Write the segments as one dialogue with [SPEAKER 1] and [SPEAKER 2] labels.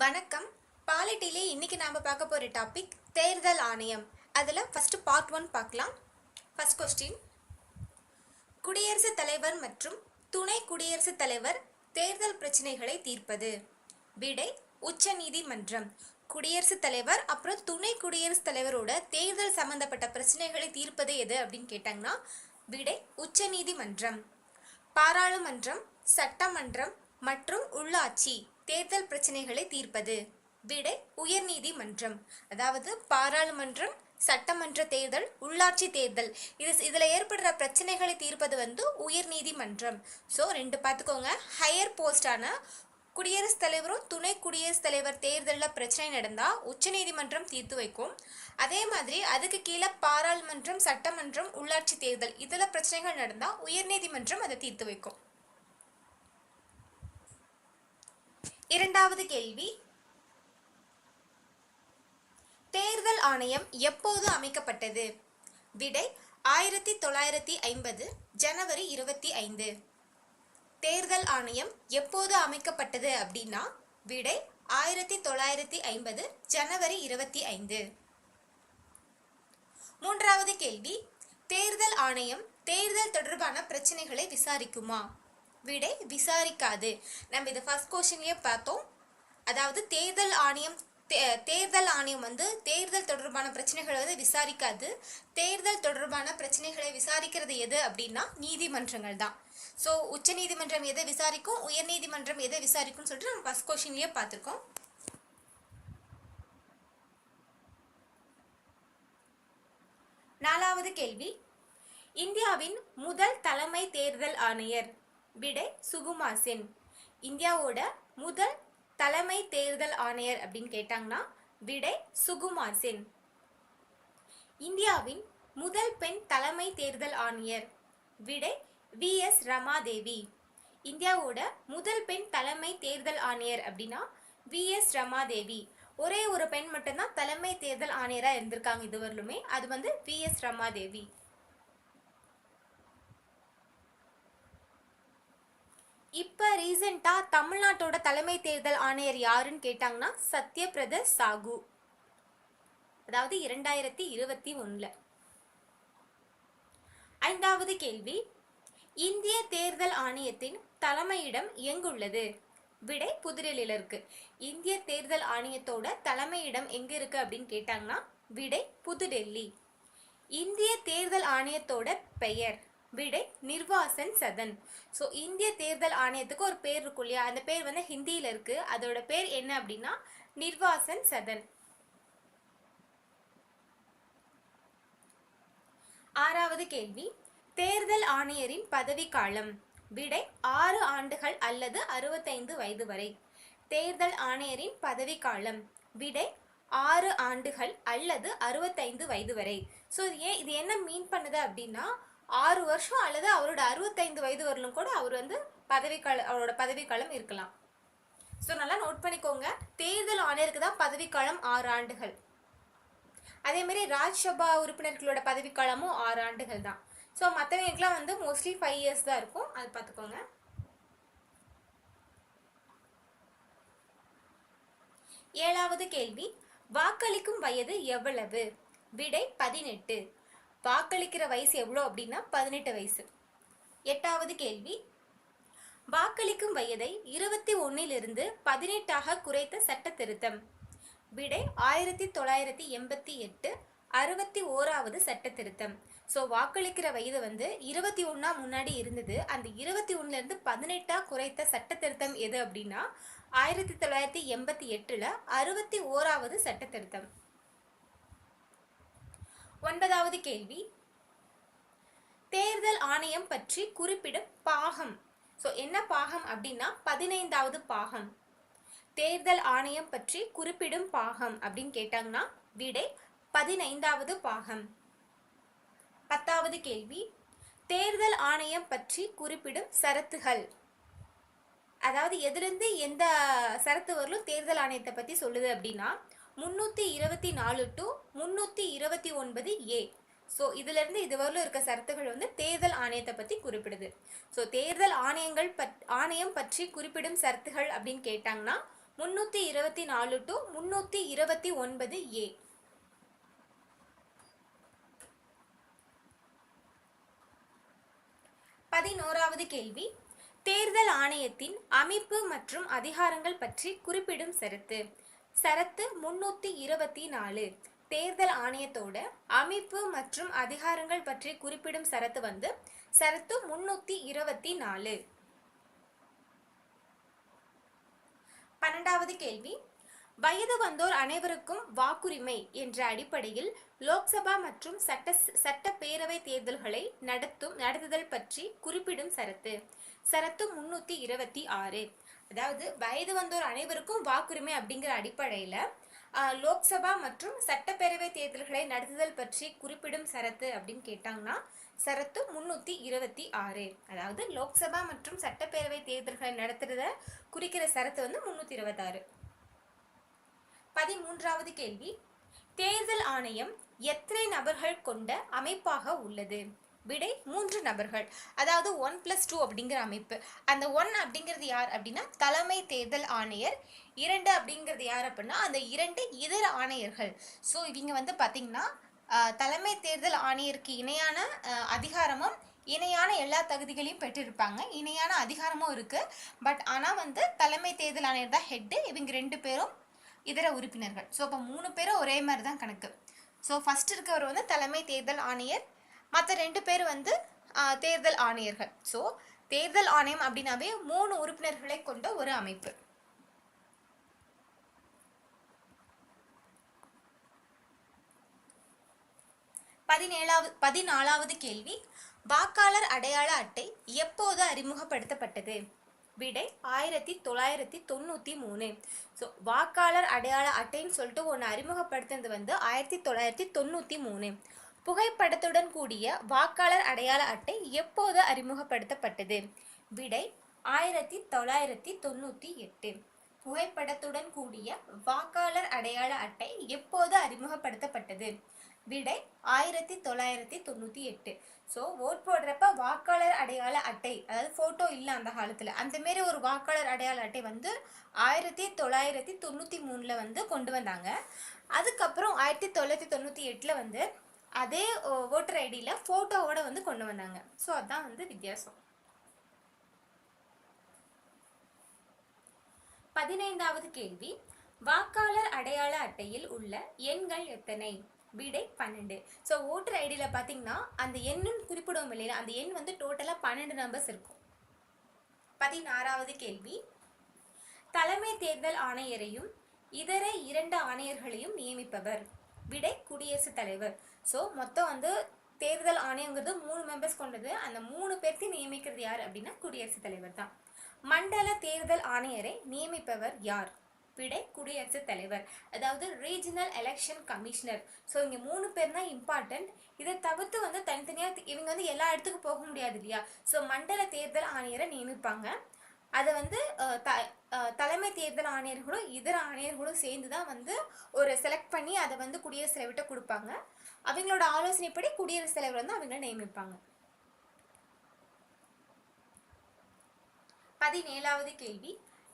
[SPEAKER 1] வணக்கம் பாலிட்டிலே இன்னைக்கு நாம் பார்க்க போகிற டாபிக் தேர்தல் ஆணையம் அதில் ஃபஸ்ட்டு பார்ட் ஒன் பார்க்கலாம் ஃபஸ்ட் கொஸ்டின் குடியரசுத் தலைவர் மற்றும் துணை குடியரசுத் தலைவர் தேர்தல் பிரச்சனைகளை தீர்ப்பது விடை உச்ச நீதிமன்றம் குடியரசுத் தலைவர் அப்புறம் துணை குடியரசுத் தலைவரோட தேர்தல் சம்பந்தப்பட்ட பிரச்சனைகளை தீர்ப்பது எது அப்படின்னு கேட்டாங்கன்னா விடை உச்ச நீதிமன்றம் பாராளுமன்றம் சட்டமன்றம் மற்றும் உள்ளாட்சி தேர்தல் பிரச்சனைகளை தீர்ப்பது விடை உயர்நீதிமன்றம் அதாவது பாராளுமன்றம் சட்டமன்ற தேர்தல் உள்ளாட்சி தேர்தல் இது இதில் ஏற்படுற பிரச்சனைகளை தீர்ப்பது வந்து உயர்நீதிமன்றம் ஸோ ரெண்டு பார்த்துக்கோங்க ஹையர் போஸ்டான குடியரசுத் தலைவரும் துணை குடியரசுத் தலைவர் தேர்தலில் பிரச்சனை நடந்தால் உச்சநீதிமன்றம் தீர்த்து வைக்கும் அதே மாதிரி அதுக்கு கீழே பாராளுமன்றம் சட்டமன்றம் உள்ளாட்சி தேர்தல் இதில் பிரச்சனைகள் நடந்தால் உயர்நீதிமன்றம் அதை தீர்த்து வைக்கும் இரண்டாவது கேள்வி தேர்தல் ஆணையம் எப்போது அமைக்கப்பட்டது விடை ஆயிரத்தி தொள்ளாயிரத்தி ஐம்பது ஜனவரி இருபத்தி ஐந்து தேர்தல் ஆணையம் எப்போது அமைக்கப்பட்டது அப்படின்னா விடை ஆயிரத்தி தொள்ளாயிரத்தி ஐம்பது ஜனவரி இருபத்தி ஐந்து மூன்றாவது கேள்வி தேர்தல் ஆணையம் தேர்தல் தொடர்பான பிரச்சனைகளை விசாரிக்குமா விடை விசாரிக்காது நம்ம இதை ஃபர்ஸ்ட் கொஷின்லேயே பார்த்தோம் அதாவது தேர்தல் ஆணையம் தேர்தல் ஆணையம் வந்து தேர்தல் தொடர்பான பிரச்சனைகளை வந்து விசாரிக்காது தேர்தல் தொடர்பான பிரச்சனைகளை விசாரிக்கிறது எது அப்படின்னா நீதிமன்றங்கள் தான் ஸோ உச்ச நீதிமன்றம் எதை விசாரிக்கும் உயர் நீதிமன்றம் எதை விசாரிக்கும்னு சொல்லிட்டு நம்ம ஃபஸ்ட் கொஷின்லேயே பார்த்துருக்கோம் நாலாவது கேள்வி இந்தியாவின் முதல் தலைமை தேர்தல் ஆணையர் விடை சுகுமாசின் சென் இந்தியாவோட முதல் தலைமை தேர்தல் ஆணையர் அப்படின்னு கேட்டாங்கன்னா விடை சுகுமா சென் இந்தியாவின் முதல் பெண் தலைமை தேர்தல் ஆணையர் விடை வி எஸ் ரமாதேவி இந்தியாவோட முதல் பெண் தலைமை தேர்தல் ஆணையர் அப்படின்னா வி எஸ் ரமாதேவி ஒரே ஒரு பெண் மட்டும்தான் தலைமை தேர்தல் ஆணையராக இருந்திருக்காங்க இதுவரையிலுமே அது வந்து வி எஸ் ரமாதேவி இப்போ ரீசெண்டாக தமிழ்நாட்டோட தலைமை தேர்தல் ஆணையர் யாருன்னு கேட்டாங்கன்னா சத்யபிரத சாகு அதாவது இரண்டாயிரத்தி இருபத்தி ஒன்றில் ஐந்தாவது கேள்வி இந்திய தேர்தல் ஆணையத்தின் தலைமையிடம் எங்குள்ளது விடை புதுடெல்லியில் இருக்கு இந்திய தேர்தல் ஆணையத்தோட தலைமையிடம் எங்க இருக்கு அப்படின்னு கேட்டாங்கன்னா விடை புதுடெல்லி இந்திய தேர்தல் ஆணையத்தோட பெயர் விடை நிர்வாசன் சதன் ஸோ இந்திய தேர்தல் ஆணையத்துக்கு ஒரு பேர் இருக்கும் இல்லையா அந்த பேர் வந்து ஹிந்தியில் இருக்குது அதோட பேர் என்ன அப்படின்னா நிர்வாசன் சதன் ஆறாவது கேள்வி தேர்தல் ஆணையரின் பதவி காலம் விடை ஆறு ஆண்டுகள் அல்லது அறுபத்தைந்து வயது வரை தேர்தல் ஆணையரின் பதவி காலம் விடை ஆறு ஆண்டுகள் அல்லது அறுபத்தைந்து வயது வரை ஸோ ஏன் இது என்ன மீன் பண்ணுது அப்படின்னா ஆறு வருஷம் அல்லது அவரோட அறுபத்தைந்து வயது வரலும் கூட அவர் வந்து பதவிக்கால அவரோட பதவிக்காலம் இருக்கலாம் ஸோ நல்லா நோட் பண்ணிக்கோங்க தேர்தல் ஆணையருக்கு தான் பதவிக்காலம் ஆறு ஆண்டுகள் அதே மாதிரி ராஜ்சபா உறுப்பினர்களோட பதவிக்காலமும் ஆறு ஆண்டுகள் தான் ஸோ மற்றவங்களுக்குலாம் வந்து மோஸ்ட்லி ஃபைவ் இயர்ஸ் தான் இருக்கும் அது பார்த்துக்கோங்க ஏழாவது கேள்வி வாக்களிக்கும் வயது எவ்வளவு விடை பதினெட்டு வாக்களிக்கிற வயசு எவ்வளோ அப்படின்னா பதினெட்டு வயசு எட்டாவது கேள்வி வாக்களிக்கும் வயதை இருபத்தி ஒன்னிலிருந்து பதினெட்டாக குறைத்த சட்ட திருத்தம் விடை ஆயிரத்தி தொள்ளாயிரத்தி எண்பத்தி எட்டு அறுபத்தி ஓராவது சட்ட திருத்தம் ஸோ வாக்களிக்கிற வயது வந்து இருபத்தி ஒன்றா முன்னாடி இருந்தது அந்த இருபத்தி ஒன்றுலேருந்து பதினெட்டாக குறைத்த சட்ட திருத்தம் எது அப்படின்னா ஆயிரத்தி தொள்ளாயிரத்தி எண்பத்தி எட்டில் அறுபத்தி ஓராவது சட்ட திருத்தம் ஒன்பதாவது கேள்வி தேர்தல் ஆணையம் பற்றி குறிப்பிடும் பாகம் ஸோ என்ன பாகம் அப்படின்னா பதினைந்தாவது பாகம் தேர்தல் ஆணையம் பற்றி குறிப்பிடும் பாகம் அப்படின்னு கேட்டாங்கன்னா விடை பதினைந்தாவது பாகம் பத்தாவது கேள்வி தேர்தல் ஆணையம் பற்றி குறிப்பிடும் சரத்துகள் அதாவது எதிலிருந்து எந்த சரத்து வரலும் தேர்தல் ஆணையத்தை பற்றி சொல்லுது அப்படின்னா முந்நூற்றி இருபத்தி நாலு டு முன்னூத்தி இருபத்தி ஒன்பது ஏ ஸோ இதுல இருந்து இதுவரையிலும் இருக்க சரத்துகள் வந்து தேர்தல் ஆணையத்தை பற்றி குறிப்பிடுது ஸோ தேர்தல் ஆணையங்கள் பட் ஆணையம் பற்றி குறிப்பிடும் சரத்துகள் அப்படின்னு கேட்டாங்கன்னா முந்நூற்றி இருபத்தி நாலு டு முன்னூத்தி இருபத்தி ஒன்பது ஏ பதினோராவது கேள்வி தேர்தல் ஆணையத்தின் அமைப்பு மற்றும் அதிகாரங்கள் பற்றி குறிப்பிடும் சரத்து சரத்து முன்னூற்றி இருபத்தி நாலு தேர்தல் ஆணையத்தோட அமைப்பு மற்றும் அதிகாரங்கள் பற்றி குறிப்பிடும் சரத்து வந்து சரத்து முன்னூற்றி இருபத்தி நாலு பன்னெண்டாவது கேள்வி வயது வந்தோர் அனைவருக்கும் வாக்குரிமை என்ற அடிப்படையில் லோக்சபா மற்றும் சட்ட சட்டப்பேரவை தேர்தல்களை நடத்தும் நடத்துதல் பற்றி குறிப்பிடும் சரத்து சரத்து முன்னூற்றி இருபத்தி ஆறு அதாவது வயது வந்தோர் அனைவருக்கும் வாக்குரிமை அப்படிங்கிற அடிப்படையில் லோக்சபா மற்றும் சட்டப்பேரவை தேர்தல்களை நடத்துதல் பற்றி குறிப்பிடும் சரத்து அப்படின்னு கேட்டாங்கன்னா சரத்து முன்னூற்றி இருபத்தி ஆறு அதாவது லோக்சபா மற்றும் சட்டப்பேரவை தேர்தல்களை நடத்துகிறத குறிக்கிற சரத்து வந்து முந்நூற்றி இருபத்தாறு பதிமூன்றாவது கேள்வி தேர்தல் ஆணையம் எத்தனை நபர்கள் கொண்ட அமைப்பாக உள்ளது விடை மூன்று நபர்கள் அதாவது ஒன் பிளஸ் டூ அப்படிங்கிற அமைப்பு அந்த ஒன் அப்படிங்கிறது யார் அப்படின்னா தலைமை தேர்தல் ஆணையர் இரண்டு அப்படிங்கிறது யார் அப்படின்னா அந்த இரண்டு இதர ஆணையர்கள் ஸோ இவங்க வந்து பார்த்திங்கன்னா தலைமை தேர்தல் ஆணையருக்கு இணையான அதிகாரமும் இணையான எல்லா தகுதிகளையும் பெற்றிருப்பாங்க இணையான அதிகாரமும் இருக்குது பட் ஆனால் வந்து தலைமை தேர்தல் ஆணையர் தான் ஹெட்டு இவங்க ரெண்டு பேரும் இதர உறுப்பினர்கள் ஸோ அப்போ மூணு பேரும் ஒரே மாதிரி தான் கணக்கு ஸோ ஃபஸ்ட் இருக்கவர் வந்து தலைமை தேர்தல் ஆணையர் மற்ற ரெண்டு பேர் வந்து தேர்தல் ஆணையர்கள் ஸோ தேர்தல் ஆணையம் அப்படின்னாவே மூணு உறுப்பினர்களை கொண்ட ஒரு அமைப்பு பதினேழாவது பதினாலாவது கேள்வி வாக்காளர் அடையாள அட்டை எப்போது அறிமுகப்படுத்தப்பட்டது விடை ஆயிரத்தி தொள்ளாயிரத்தி தொண்ணூற்றி மூணு ஸோ வாக்காளர் அடையாள அட்டைன்னு சொல்லிட்டு ஒன்று அறிமுகப்படுத்துனது வந்து ஆயிரத்தி தொள்ளாயிரத்தி தொண்ணூற்றி மூணு புகைப்படத்துடன் கூடிய வாக்காளர் அடையாள அட்டை எப்போது அறிமுகப்படுத்தப்பட்டது விடை ஆயிரத்தி தொள்ளாயிரத்தி தொண்ணூற்றி எட்டு புகைப்படத்துடன் கூடிய வாக்காளர் அடையாள அட்டை எப்போது அறிமுகப்படுத்தப்பட்டது விடை ஆயிரத்தி தொள்ளாயிரத்தி தொண்ணூற்றி எட்டு ஸோ ஓட் போடுறப்ப வாக்காளர் அடையாள அட்டை அதாவது ஃபோட்டோ இல்லை அந்த காலத்தில் அந்தமாரி ஒரு வாக்காளர் அடையாள அட்டை வந்து ஆயிரத்தி தொள்ளாயிரத்தி தொண்ணூற்றி மூணில் வந்து கொண்டு வந்தாங்க அதுக்கப்புறம் ஆயிரத்தி தொள்ளாயிரத்தி தொண்ணூற்றி எட்டில் வந்து அதே ஓட்டர் ஐடியில் ஃபோட்டோவோட வந்து கொண்டு வந்தாங்க ஸோ அதுதான் வந்து வித்தியாசம் பதினைந்தாவது கேள்வி வாக்காளர் அடையாள அட்டையில் உள்ள எண்கள் எத்தனை விடை பன்னெண்டு ஸோ ஓட்டர் ஐடியில் பார்த்தீங்கன்னா அந்த எண்ணும் குறிப்பிடவும் இல்லையா அந்த எண் வந்து டோட்டலாக பன்னெண்டு நம்பர்ஸ் இருக்கும் பதினாறாவது கேள்வி தலைமை தேர்தல் ஆணையரையும் இதர இரண்டு ஆணையர்களையும் நியமிப்பவர் விடை குடியரசுத் தலைவர் ஸோ மொத்தம் வந்து தேர்தல் ஆணையங்கிறது மூணு மெம்பர்ஸ் கொண்டது அந்த மூணு பேர்த்தையும் நியமிக்கிறது யார் அப்படின்னா குடியரசுத் தலைவர் தான் மண்டல தேர்தல் ஆணையரை நியமிப்பவர் யார் விடை குடியரசுத் தலைவர் அதாவது ரீஜனல் எலெக்ஷன் கமிஷனர் ஸோ இங்கே மூணு பேர் தான் இம்பார்ட்டன்ட் இதை தவிர்த்து வந்து தனித்தனியாக இவங்க வந்து எல்லா இடத்துக்கும் போக முடியாது இல்லையா ஸோ மண்டல தேர்தல் ஆணையரை நியமிப்பாங்க அதை வந்து த தலைமை தேர்தல் ஆணையர்களும் இதர ஆணையர்களும் சேர்ந்து தான் வந்து ஒரு செலக்ட் பண்ணி அதை வந்து குடியரசு தலைவர்கிட்ட கொடுப்பாங்க அவங்களோட ஆலோசனைப்படி குடியரசுத் தலைவர் வந்து அவங்கள நியமிப்பாங்க பதினேழாவது கேள்வி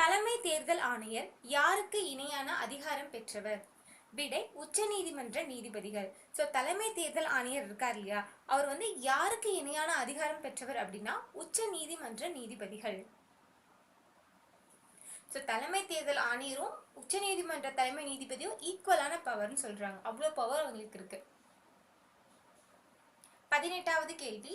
[SPEAKER 1] தலைமை தேர்தல் ஆணையர் யாருக்கு இணையான அதிகாரம் பெற்றவர் விடை உச்ச நீதிமன்ற நீதிபதிகள் ஸோ தலைமை தேர்தல் ஆணையர் இருக்கார் இல்லையா அவர் வந்து யாருக்கு இணையான அதிகாரம் பெற்றவர் அப்படின்னா உச்ச நீதிமன்ற நீதிபதிகள் ஸோ தலைமை தேர்தல் ஆணையரும் உச்சநீதிமன்ற தலைமை நீதிபதியும் ஈக்குவலான பவர்னு சொல்கிறாங்க அவ்வளோ பவர் அவங்களுக்கு இருக்கு பதினெட்டாவது கேள்வி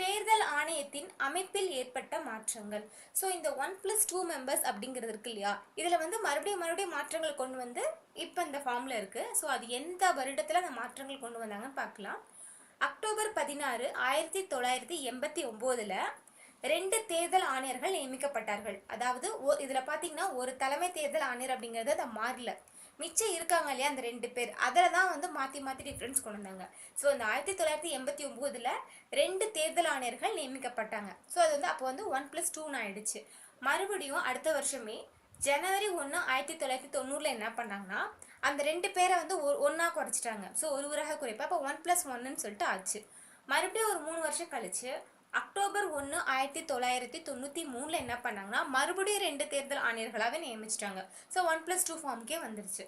[SPEAKER 1] தேர்தல் ஆணையத்தின் அமைப்பில் ஏற்பட்ட மாற்றங்கள் ஸோ இந்த ஒன் ப்ளஸ் டூ மெம்பர்ஸ் அப்படிங்கிறது இருக்கு இல்லையா இதில் வந்து மறுபடியும் மறுபடியும் மாற்றங்கள் கொண்டு வந்து இப்போ இந்த ஃபார்மில் இருக்குது ஸோ அது எந்த வருடத்தில் அந்த மாற்றங்கள் கொண்டு வந்தாங்கன்னு பார்க்கலாம் அக்டோபர் பதினாறு ஆயிரத்தி தொள்ளாயிரத்தி எண்பத்தி ஒம்போதில் ரெண்டு தேர்தல் ஆணையர்கள் நியமிக்கப்பட்டார்கள் அதாவது இதில் பார்த்தீங்கன்னா ஒரு தலைமை தேர்தல் ஆணையர் அப்படிங்கிறது அதை மாறல மிச்சம் இருக்காங்க இல்லையா அந்த ரெண்டு பேர் அதில் தான் வந்து மாற்றி மாற்றி டிஃப்ரென்ஸ் கொண்டு வந்தாங்க ஸோ இந்த ஆயிரத்தி தொள்ளாயிரத்தி எண்பத்தி ஒம்போதில் ரெண்டு தேர்தல் ஆணையர்கள் நியமிக்கப்பட்டாங்க ஸோ அது வந்து அப்போ வந்து ஒன் ப்ளஸ் டூன்னு ஆயிடுச்சு மறுபடியும் அடுத்த வருஷமே ஜனவரி ஒன்று ஆயிரத்தி தொள்ளாயிரத்தி தொண்ணூறில் என்ன பண்ணாங்கன்னா அந்த ரெண்டு பேரை வந்து ஒரு ஒன்றா குறைச்சிட்டாங்க ஸோ ஒரு ஊராக குறைப்பா அப்போ ஒன் ப்ளஸ் ஒன்னுன்னு சொல்லிட்டு ஆச்சு மறுபடியும் ஒரு மூணு வருஷம் கழிச்சு அக்டோபர் ஒன்று ஆயிரத்தி தொள்ளாயிரத்தி தொண்ணூற்றி மூணில் என்ன பண்ணாங்கன்னா மறுபடியும் ரெண்டு தேர்தல் ஆணையர்களாக நியமிச்சிட்டாங்க ஸோ ஒன் ப்ளஸ் டூ ஃபார்முக்கே வந்துருச்சு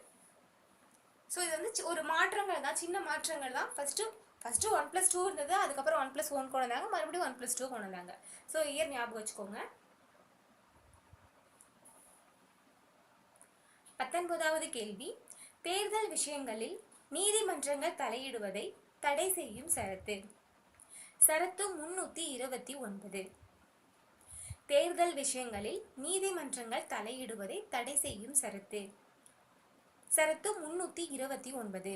[SPEAKER 1] ஸோ இது வந்து ஒரு மாற்றங்கள் தான் சின்ன மாற்றங்கள் தான் first first one plus two இருந்தது அதுக்கப்புறம் ஒன் ப்ளஸ் ஒன் கொண்டு வந்தாங்க மறுபடியும் ஒன் ப்ளஸ் டூ கொண்டு வந்தாங்க ஸோ இயர் ஞாபகம் வச்சுக்கோங்க பத்தொன்பதாவது கேள்வி தேர்தல் விஷயங்களில் நீதிமன்றங்கள் தலையிடுவதை தடை செய்யும் சரத்து சரத்து முன்னூற்றி இருபத்தி ஒன்பது தேர்தல் விஷயங்களில் நீதிமன்றங்கள் தலையிடுவதை தடை செய்யும் சரத்து சரத்து முன்னூற்றி இருபத்தி ஒன்பது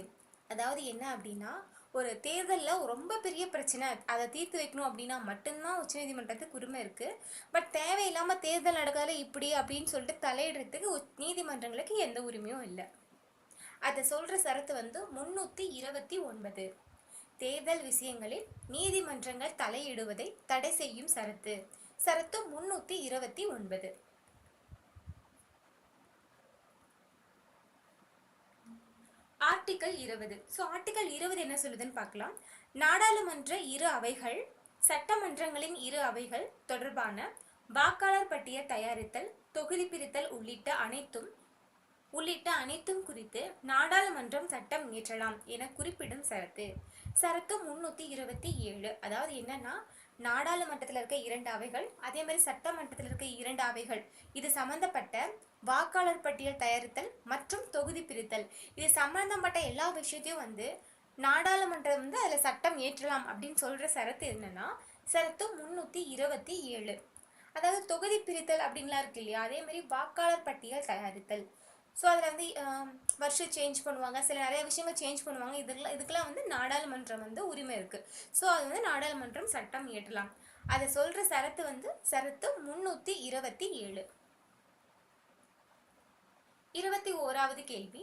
[SPEAKER 1] அதாவது என்ன அப்படின்னா ஒரு தேர்தலில் ரொம்ப பெரிய பிரச்சனை அதை தீர்த்து வைக்கணும் அப்படின்னா மட்டும்தான் உச்சநீதிமன்றத்துக்கு உரிமை இருக்குது பட் தேவையில்லாமல் தேர்தல் நடக்காத இப்படி அப்படின்னு சொல்லிட்டு தலையிடுறதுக்கு நீதிமன்றங்களுக்கு எந்த உரிமையும் இல்லை அதை சொல்கிற சரத்து வந்து முந்நூற்றி இருபத்தி ஒன்பது தேர்தல் விஷயங்களில் நீதிமன்றங்கள் தலையிடுவதை தடை செய்யும் சரத்து சரத்து முன்னூத்தி இருபத்தி ஒன்பது ஆர்டிகல் இருபது ஸோ ஆர்டிகல் இருபது என்ன சொல்லுதுன்னு பார்க்கலாம் நாடாளுமன்ற இரு அவைகள் சட்டமன்றங்களின் இரு அவைகள் தொடர்பான வாக்காளர் பட்டியல் தயாரித்தல் தொகுதி பிரித்தல் உள்ளிட்ட அனைத்தும் உள்ளிட்ட அனைத்தும் குறித்து நாடாளுமன்றம் சட்டம் இயற்றலாம் என குறிப்பிடும் சரத்து சரக்கு முன்னூற்றி இருபத்தி ஏழு அதாவது என்னன்னா நாடாளுமன்றத்தில் இருக்க இரண்டு அவைகள் அதே மாதிரி சட்டமன்றத்தில் இருக்க இரண்டு அவைகள் இது சம்பந்தப்பட்ட வாக்காளர் பட்டியல் தயாரித்தல் மற்றும் தொகுதி பிரித்தல் இது சம்பந்தப்பட்ட எல்லா விஷயத்தையும் வந்து நாடாளுமன்றம் வந்து அதில் சட்டம் ஏற்றலாம் அப்படின்னு சொல்கிற சரத்து என்னென்னா சரத்து முன்னூற்றி இருபத்தி ஏழு அதாவது தொகுதி பிரித்தல் அப்படின்லாம் இருக்கு இல்லையா மாதிரி வாக்காளர் பட்டியல் தயாரித்தல் ஸோ அதில் வந்து வருஷம் சேஞ்ச் பண்ணுவாங்க சில நிறைய விஷயங்கள் சேஞ்ச் பண்ணுவாங்க இதுக்கெல்லாம் இதுக்கெல்லாம் வந்து நாடாளுமன்றம் வந்து உரிமை இருக்குது ஸோ அது வந்து நாடாளுமன்றம் சட்டம் இயற்றலாம் அதை சொல்கிற சரத்து வந்து சரத்து முந்நூற்றி இருபத்தி ஏழு இருபத்தி ஓராவது கேள்வி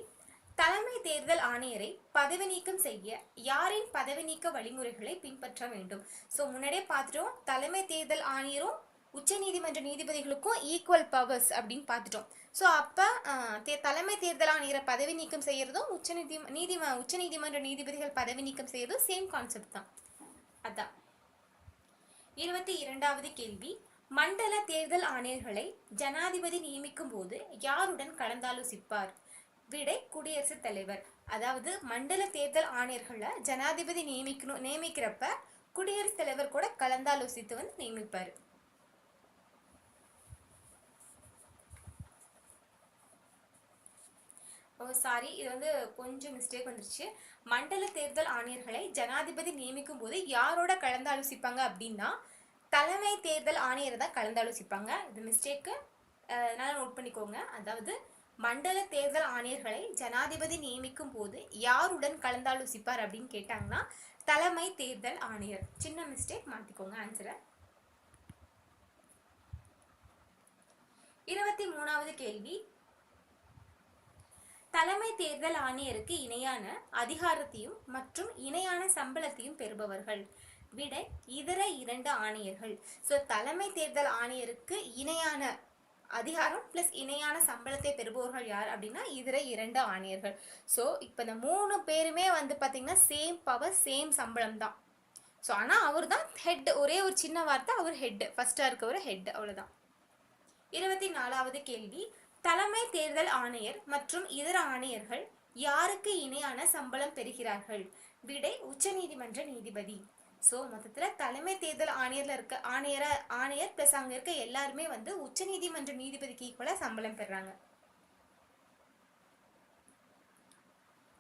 [SPEAKER 1] தலைமை தேர்தல் ஆணையரை பதவி நீக்கம் செய்ய யாரின் பதவி நீக்க வழிமுறைகளை பின்பற்ற வேண்டும் ஸோ முன்னாடியே பார்த்துட்டோம் தலைமை தேர்தல் ஆணையரும் உச்சநீதிமன்ற நீதிபதிகளுக்கும் ஈக்குவல் பவர்ஸ் அப்படின்னு பார்த்துட்டோம் ஸோ அப்போ தே தலைமை தேர்தல் ஆணையரை பதவி நீக்கம் செய்கிறதும் உச்சநீதி நீதி உச்சநீதிமன்ற நீதிபதிகள் பதவி நீக்கம் செய்கிறதும் சேம் கான்செப்ட் தான் அதான் இருபத்தி இரண்டாவது கேள்வி மண்டல தேர்தல் ஆணையர்களை ஜனாதிபதி நியமிக்கும் போது யாருடன் கலந்தாலோசிப்பார் விடை குடியரசுத் தலைவர் அதாவது மண்டல தேர்தல் ஆணையர்களை ஜனாதிபதி நியமிக்கணும் நியமிக்கிறப்ப குடியரசுத் தலைவர் கூட கலந்தாலோசித்து வந்து நியமிப்பார் சாரி இது வந்து கொஞ்சம் மிஸ்டேக் வந்துருச்சு மண்டல தேர்தல் ஆணையர்களை ஜனாதிபதி நியமிக்கும் போது யாரோட கலந்தாலோசிப்பாங்க அப்படின்னா தலைமை தேர்தல் ஆணையரை தான் கலந்து ஆலோசிப்பாங்க இது மிஸ்டேக்கு அதனால் நோட் பண்ணிக்கோங்க அதாவது மண்டல தேர்தல் ஆணையர்களை ஜனாதிபதி நியமிக்கும் போது யாருடன் கலந்தாலோசிப்பார் அப்படின்னு கேட்டாங்கன்னா தலைமை தேர்தல் ஆணையர் சின்ன மிஸ்டேக் மாற்றிக்கோங்க ஆன்சரை இருபத்தி மூணாவது கேள்வி தலைமை தேர்தல் ஆணையருக்கு இணையான அதிகாரத்தையும் மற்றும் இணையான சம்பளத்தையும் பெறுபவர்கள் விடை இதர இரண்டு ஆணையர்கள் ஸோ தலைமை தேர்தல் ஆணையருக்கு இணையான அதிகாரம் ப்ளஸ் இணையான சம்பளத்தை பெறுபவர்கள் யார் அப்படின்னா இதர இரண்டு ஆணையர்கள் ஸோ இப்போ இந்த மூணு பேருமே வந்து பார்த்திங்கன்னா சேம் பவர் சேம் சம்பளம் தான் ஸோ ஆனால் அவர் தான் ஹெட் ஒரே ஒரு சின்ன வார்த்தை அவர் ஹெட் ஃபஸ்ட்டாக இருக்கவர் ஹெட் அவ்வளோதான் இருபத்தி நாலாவது கேள்வி தலைமை தேர்தல் ஆணையர் மற்றும் இதர ஆணையர்கள் யாருக்கு இணையான சம்பளம் பெறுகிறார்கள் விடை உச்சநீதிமன்ற நீதிபதி ஸோ மொத்தத்தில் தலைமை தேர்தல் ஆணையரில் இருக்க ஆணையர ஆணையர் ப்ளஸ் அங்கே இருக்க எல்லாருமே வந்து உச்சநீதிமன்ற நீதிபதிக்கு ஈக்குவலாக சம்பளம் பெறுறாங்க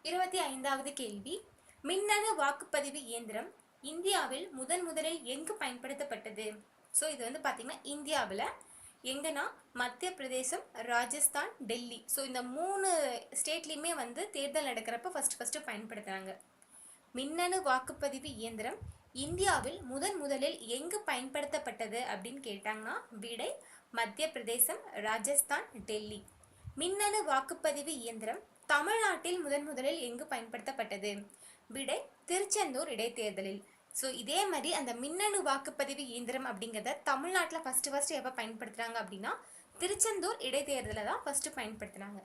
[SPEAKER 1] இருபத்தி ஐந்தாவது கேள்வி மின்னணு வாக்குப்பதிவு இயந்திரம் இந்தியாவில் முதன் முதலில் எங்கு பயன்படுத்தப்பட்டது ஸோ இது வந்து பார்த்தீங்கன்னா இந்தியாவில் எங்கன்னா மத்திய பிரதேசம் ராஜஸ்தான் டெல்லி ஸோ இந்த மூணு ஸ்டேட்லேயுமே வந்து தேர்தல் நடக்கிறப்ப ஃபஸ்ட்டு ஃபஸ்ட்டு பயன்படுத்துகிறாங்க மின்னணு வாக்குப்பதிவு இயந்திரம் இந்தியாவில் முதன் முதலில் எங்கு பயன்படுத்தப்பட்டது அப்படின்னு கேட்டாங்கன்னா விடை மத்திய பிரதேசம் ராஜஸ்தான் டெல்லி மின்னணு வாக்குப்பதிவு இயந்திரம் தமிழ்நாட்டில் முதன் முதலில் எங்கு பயன்படுத்தப்பட்டது விடை திருச்செந்தூர் இடைத்தேர்தலில் ஸோ இதே மாதிரி அந்த மின்னணு வாக்குப்பதிவு இயந்திரம் அப்படிங்கிறத தமிழ்நாட்டில் ஃபஸ்ட்டு ஃபஸ்ட்டு எப்போ பயன்படுத்துகிறாங்க அப்படின்னா திருச்செந்தூர் இடைத்தேர்தலில் தான் ஃபஸ்ட்டு பயன்படுத்துனாங்க